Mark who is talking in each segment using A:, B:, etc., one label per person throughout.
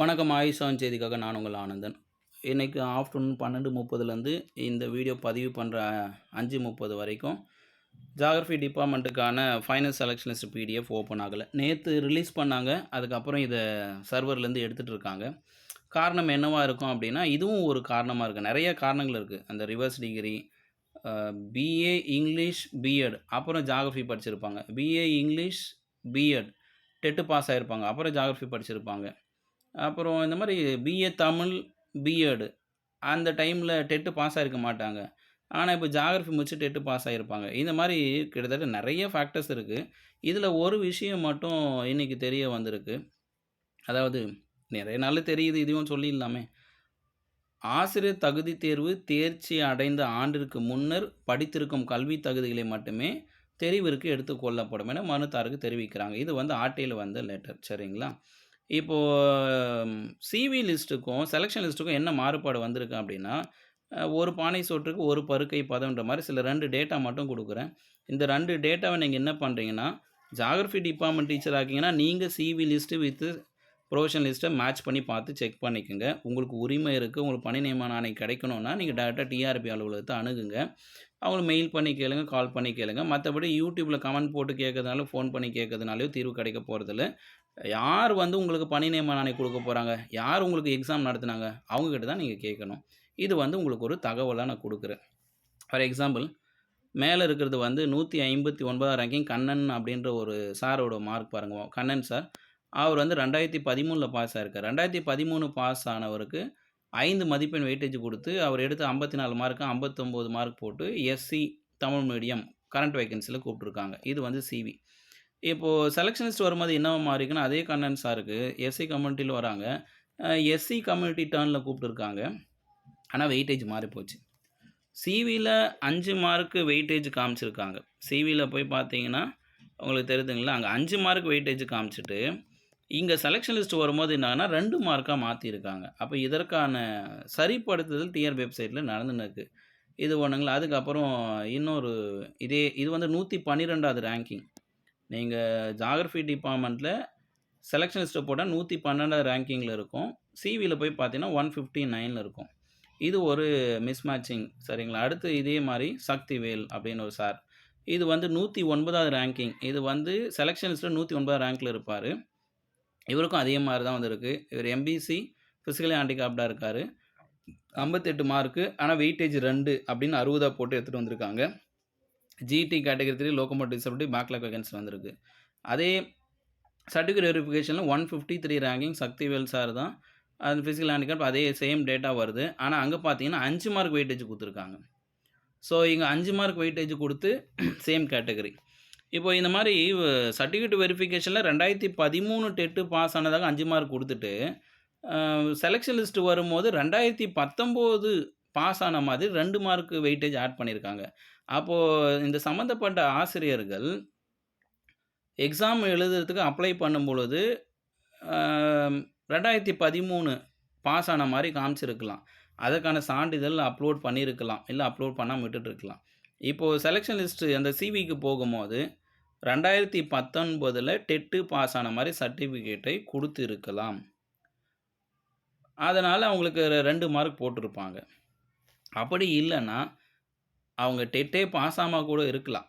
A: வணக்கம் ஆயுஷான் செய்திக்காக நான் உங்கள் ஆனந்தன். இன்றைக்கு ஆஃப்டர்நூன் பன்னெண்டு முப்பதுலேருந்து இந்த வீடியோ பதிவு பண்ணுற அஞ்சு முப்பது வரைக்கும் geography டிபார்ட்மெண்ட்டுக்கான final selection list PDF open ஆகலை. நேற்று ரிலீஸ் பண்ணாங்க அதுக்கப்புறம் இதை சர்வர்லேருந்து எடுத்துகிட்டு இருக்காங்க காரணம் என்னவாக இருக்கும் அப்படின்னா இதுவும் ஒரு காரணமாக இருக்குது நிறைய காரணங்கள் இருக்குது அந்த reverse degree BA English BEd அப்புறம் ஜாகிரஃபி படிச்சிருப்பாங்க. BA English BEd TET pass ஆகிருப்பாங்க அப்புறம் ஜாகிரஃபி படிச்சிருப்பாங்க. அப்புறம் இந்த மாதிரி பிஏ தமிழ் பிஎட் அந்த டைமில் டெட்டு பாஸ் ஆகிருக்க மாட்டாங்க. ஆனால் இப்போ ஜாகிரஃபி முடிச்சு டெட்டு பாஸ் ஆகிருப்பாங்க இந்த மாதிரி கிட்டத்தட்ட நிறைய ஃபேக்டர்ஸ் இருக்குது இதில் ஒரு விஷயம் மட்டும் இன்றைக்கி தெரிய வந்திருக்கு. அதாவது நிறைய நாள் தெரியுது இதையும் சொல்லிடலாமே. ஆசிரியர் தகுதி தேர்வு தேர்ச்சி அடைந்த ஆண்டிற்கு முன்னர் படித்திருக்கும் கல்வி தகுதிகளை மட்டுமே தெரிவிற்கு எடுத்துக்கொள்ளப்படும் என மனுதாருக்கு தெரிவிக்கிறாங்க. இது வந்து ஆர்டியில் வந்த லெட்டர் சரிங்களா? இப்போது சிவி லிஸ்ட்டுக்கும் செலெக்ஷன் லிஸ்ட்டுக்கும் என்ன மாறுபாடு வந்திருக்கு அப்படின்னா ஒரு பானை சோற்றுக்கு ஒரு பருக்கை பதம்ன்ற மாதிரி சில ரெண்டு டேட்டா மட்டும் கொடுக்குறேன். இந்த ரெண்டு டேட்டாவை நீங்கள் என்ன பண்ணுறீங்கன்னா ஜாகிரஃபி டிபார்ட்மெண்ட் டீச்சர் ஆக்கிங்கன்னா நீங்கள் சிவி லிஸ்ட்டு வித்து ப்ரொஃபஷனல் லிஸ்ட்டை மேட்ச் பண்ணி பார்த்து செக் பண்ணிக்கோங்க. உங்களுக்கு உரிமை இருக்குது உங்களுக்கு பணி நியமன ஆணை கிடைக்கணும்னா நீங்கள் டேரெக்டாக டிஆர்பி அலுவலகத்தை அணுகுங்க. அவங்கள மெயில் பண்ணி கேளுங்க கால் பண்ணி கேளுங்க. மற்றபடி யூடியூப்பில் கமெண்ட் போட்டு கேட்கறதுனாலும் ஃபோன் பண்ணி கேட்கறதுனாலையும் தீர்வு கிடைக்க போகிறதில்ல யார் வந்து உங்களுக்கு பணி நியமன ஆணை கொடுக்க போகிறாங்க யார் உங்களுக்கு எக்ஸாம் நடத்துனாங்க? அவங்கக்கிட்ட தான் நீங்கள் கேட்கணும். இது வந்து உங்களுக்கு ஒரு தகவலாக நான் கொடுக்குறேன். ஃபார் எக்ஸாம்பிள் மேலே இருக்கிறது வந்து நூற்றி ஐம்பத்தி ஒன்பதாம் ரேங்கிங் கண்ணன் அப்படின்ற ஒரு சாரோட மார்க் பாருங்க. கண்ணன் சார் அவர் வந்து ரெண்டாயிரத்தி பதிமூணில் பாஸ் ஆயிருக்கார். ரெண்டாயிரத்தி பதிமூணு பாஸ் ஆனவருக்கு ஐந்து மதிப்பெண் வெயிட்டேஜ் கொடுத்து அவர் எடுத்து ஐம்பத்தி நாலு மார்க்கு ஐம்பத்தொம்போது மார்க் போட்டு எஸ்சி தமிழ் மீடியம் கரண்ட் வேகன்சியில் கூப்பிட்ருக்காங்க இது வந்து சிவி இப்போது செலெக்ஷனிஸ்ட் வரும்போது என்ன மாறிக்குன்னா அதே கண்டென்ட்ஸாக இருக்குது எஸ்சி கம்யூனிட்டியில் வராங்க. எஸ்சி கம்யூனிட்டி டேர்னில் கூப்பிட்டுருக்காங்க. ஆனால் வெயிட்டேஜ் மாறி போச்சு. சிவியில் அஞ்சு மார்க்கு வெயிட்டேஜ் காமிச்சிருக்காங்க. சிவியில் போய் பார்த்தீங்கன்னா உங்களுக்கு தெரியுதுங்களா? அங்கே அஞ்சு மார்க் வெயிட்டேஜ் காமிச்சிட்டு இங்கே செலெக்ஷன் லிஸ்ட் வரும்போது என்னன்னா ரெண்டு மார்க்காக மாற்றிருக்காங்க அப்போ இதற்கான சரிப்படுத்துதல் டிஆர் வெப்சைட்டில் நடந்துன்னு இது ஒன்றுங்களா அதுக்கப்புறம் இன்னொரு இதே இது வந்து நூற்றி பன்னிரெண்டாவது ரேங்கிங் நீங்கள் ஜாகிரஃபி டிபார்ட்மெண்ட்டில் செலெக்ஷனிஸ்ட்டை போட்டால் நூற்றி பன்னெண்டாவது ரேங்கிங்கில் இருக்கும். சிவியில் போய் பார்த்தீங்கன்னா ஒன் ஃபிஃப்டி நைனில் இருக்கும். இது ஒரு மிஸ்மேட்சிங் சரிங்களா? அடுத்து இதே மாதிரி சக்திவேல் அப்படின்னு ஒரு சார் இது வந்து நூற்றி ஒன்பதாவது ரேங்கிங் இது வந்து செலெக்ஷனிஸ்ட்டில் நூற்றி ஒன்பதாவது ரேங்க்கில் இருப்பார். இவருக்கும் அதே மாதிரி தான் வந்திருக்கு இவர் எம்பிசி ஃபிசிக்கலி ஹேண்டிகாப்டாக இருக்கார். ஐம்பத்தெட்டு மார்க்கு ஆனால் வெயிட்டேஜ் ரெண்டு அப்படின்னு அறுபதாக போட்டு எடுத்துகிட்டு வந்திருக்காங்க. GT category three locomotive disability backlog vacancy வந்திருக்கு. அதே certificate வெரிஃபிகேஷனில் one fifty three ranking Sakthivel sir தான். அது ஃபிசிக்கல் ஹேண்டிகேப் அதே சேம் டேட்டா வருது. ஆனால் அங்கே பார்த்தீங்கன்னா அஞ்சு மார்க் வெயிட்டேஜ் கொடுத்துருக்காங்க. ஸோ இங்கே அஞ்சு மார்க் வெயிட்டேஜ் கொடுத்து சேம் கேட்டகரி இப்போ இந்த மாதிரி சர்டிஃபிகேட் வெரிஃபிகேஷனில் ரெண்டாயிரத்தி பதிமூணு டெட்டு பாஸ் ஆனதாக அஞ்சு மார்க் கொடுத்துட்டு செலெக்ஷன் லிஸ்ட் வரும்போது ரெண்டாயிரத்தி பத்தொம்போது பாஸ் ஆன மாதிரி ரெண்டு மார்க் வெயிட்டேஜ் ஆட் பண்ணியிருக்காங்க அப்போது இந்த சம்மந்தப்பட்ட ஆசிரியர்கள் எக்ஸாம் எழுதுறதுக்கு அப்ளை பண்ணும் பொழுது ரெண்டாயிரத்தி பதிமூணு பாஸ் ஆன மாதிரி காமிச்சிருக்கலாம். அதற்கான சான்றிதழ் அப்லோட் பண்ணியிருக்கலாம் இல்லை அப்லோட் பண்ணாமல் விட்டுட்டுருக்கலாம். இப்போது செலெக்ஷன் லிஸ்ட்டு அந்த சிவிக்கு போகும்போது ரெண்டாயிரத்தி பத்தொன்பதில் டெட்டு பாஸ் ஆன மாதிரி சர்டிஃபிகேட்டை கொடுத்துருக்கலாம். அதனால் அவங்களுக்கு ரெண்டு மார்க் போட்டிருப்பாங்க. அப்படி இல்லைன்னா அவங்க டெட்டே பாஸ் ஆமாம் கூட இருக்கலாம்.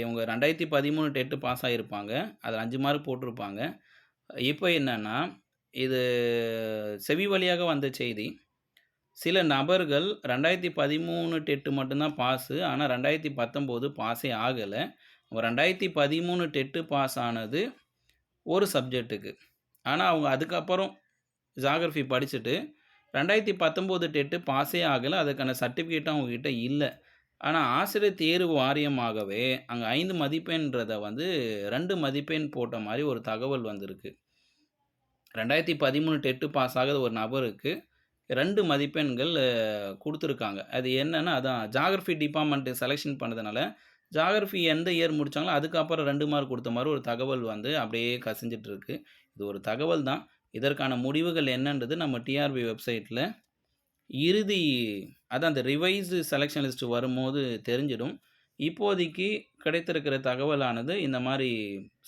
A: இவங்க ரெண்டாயிரத்தி பதிமூணு டெட்டு பாஸ் ஆகியிருப்பாங்க அதில் அஞ்சு மார்க் போட்டிருப்பாங்க. இப்போ என்னென்னா இது செவி வழியாக வந்த செய்தி சில நபர்கள் ரெண்டாயிரத்தி பதிமூணு டெட்டு மட்டும்தான் பாஸு ஆனால் ரெண்டாயிரத்தி பத்தொம்போது பாஸே ஆகலை. ரெண்டாயிரத்தி பதிமூணு டெட்டு பாஸ் ஆனது ஒரு சப்ஜெக்ட்டுக்கு ஆனால் அவங்க அதுக்கப்புறம் ஜாகிரஃபி படிச்சுட்டு ரெண்டாயிரத்தி பத்தொம்போது டெட்டு பாஸே ஆகலை. அதுக்கான சர்டிஃபிகேட்டும் அவங்கக்கிட்ட இல்லை. ஆனால் ஆசிரியர் தேர்வு வாரியமாகவே அங்கே ஐந்து மதிப்பெண்ன்றதை வந்து ரெண்டு மதிப்பெண் போட்ட மாதிரி ஒரு தகவல் வந்திருக்கு. ரெண்டாயிரத்தி பதிமூணு டெட்டு பாஸ் ஆகாத ஒரு நபருக்கு ரெண்டு மதிப்பெண்கள் கொடுத்துருக்காங்க. அது என்னன்னா அதான் ஜாகிரஃபி டிபார்ட்மெண்ட் செலெக்ஷன் பண்ணதுனால ஜாகிரஃபி எந்த இயர் முடிச்சாங்களோ அதுக்கப்புறம் ரெண்டு மார்க் கொடுத்த மாதிரி ஒரு தகவல் வந்து அப்படியே கசிஞ்சிட்டு இருக்கு இது ஒரு தகவல் தான். இதற்கான முடிவுகள் என்னன்றது நம்ம டிஆர்பி வெப்சைட்டில் இறுதி அதான் அந்த ரிவைஸ்டு செலெக்ஷன் லிஸ்ட் வரும்போது தெரிஞ்சிடும் இப்போதைக்கு கிடைத்திருக்கிற தகவலானது இந்த மாதிரி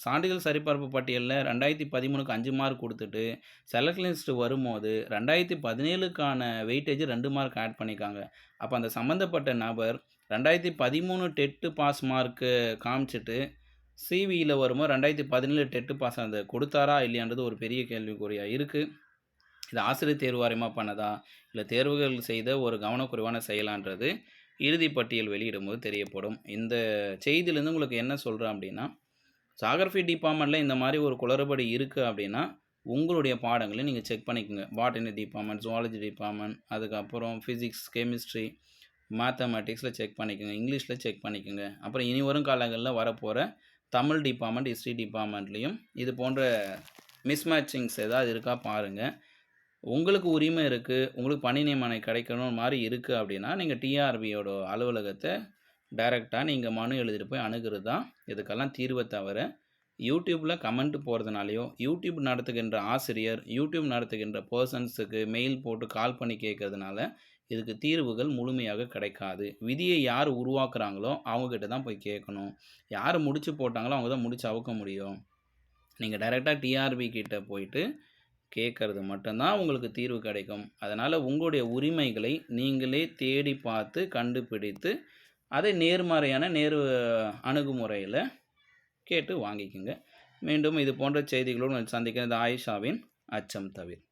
A: சான்றிதழ் சரிபார்ப்பு பட்டியலில் ரெண்டாயிரத்தி பதிமூணுக்கு அஞ்சு மார்க் கொடுத்துட்டு செலக்ட் லிஸ்ட் வரும்போது 2017க்கான வெயிட்டேஜ் ரெண்டு மார்க் ஆட் பண்ணியிருக்காங்க. அப்போ அந்த சம்மந்தப்பட்ட நபர் ரெண்டாயிரத்தி பதிமூணு டெட்டு பாஸ் மார்க்கு காமிச்சிட்டு சிவியில் வரும்போது 2017 டெட் பாஸ் அந்த கொடுத்தாரா இல்லையான்றது ஒரு பெரிய கேள்விக்குறியாக இருக்கு. இது ஆசிரியர் தேர்வு வாரியமாக பண்ணதா? இல்லை தேர்வுகள் செய்த ஒரு கவனக்குறைவான செயலான்றது இறுதி பட்டியல் வெளியிடும்போது தெரியப்படும். இந்த செய்தியிலேருந்து உங்களுக்கு என்ன சொல்கிறேன் அப்படின்னா ஜியோகிராஃபி டிபார்ட்மெண்ட்டில் இந்த மாதிரி ஒரு குளறுபடி இருக்குது அப்படின்னா உங்களுடைய பாடங்களை நீங்கள் செக் பண்ணிக்கோங்க. பாட்டனி டிபார்ட்மெண்ட், ஜுவாலஜி டிபார்ட்மெண்ட், அதுக்கப்புறம் ஃபிசிக்ஸ் கெமிஸ்ட்ரி, மேத்தமெட்டிக்ஸில் செக் பண்ணிக்கோங்க. இங்கிலீஷில் செக் பண்ணிக்கோங்க. அப்புறம் இனி வரும் காலங்களில் வரப்போகிற தமிழ் டிபார்ட்மெண்ட், ஹிஸ்ட்ரி டிபார்ட்மெண்ட்லேயும் இது போன்ற மிஸ்மேட்சிங்ஸ் ஏதாவது இருக்கா பாருங்கள் உங்களுக்கு உரிமை இருக்குது உங்களுக்கு பணி நியமனை கிடைக்கணும் மாதிரி இருக்குது அப்படின்னா நீங்கள் டிஆர்பியோட அலுவலகத்தை டைரெக்டாக நீங்கள் மனு எழுதிட்டு போய் அணுகிறது தான் இதுக்கெல்லாம் தீர்வை தவிர, யூடியூப்பில் கமெண்ட் போகிறதுனாலையோ யூடியூப் நடத்துகின்ற ஆசிரியர், யூடியூப் நடத்துகின்ற பர்சன்ஸுக்கு மெயில் போட்டு கால் பண்ணி கேட்கறதுனால, இதுக்கு தீர்வுகள் முழுமையாக கிடைக்காது. விதியை யார் உருவாக்குறாங்களோ, அவங்கக்கிட்ட தான் போய் கேட்கணும். யார் முடிச்சு போட்டாங்களோ, அவங்க தான் முடிச்சு அவுக்க முடியும். நீங்கள் டைரெக்டாக டிஆர்பி கிட்ட போயிட்டு கேட்கறது மட்டும்தான் உங்களுக்கு தீர்வு கிடைக்கும். அதனால் உங்களுடைய உரிமைகளை நீங்களே தேடி பார்த்து, கண்டுபிடித்து, அதை நேர்மறையான நேர் அணுகுமுறையில் கேட்டு வாங்கிக்கோங்க மீண்டும் இது போன்ற செய்திகளோடு சந்திக்கிறது சந்திக்கிறேன். ஆயிஷாவின் அச்சம் தவிர்.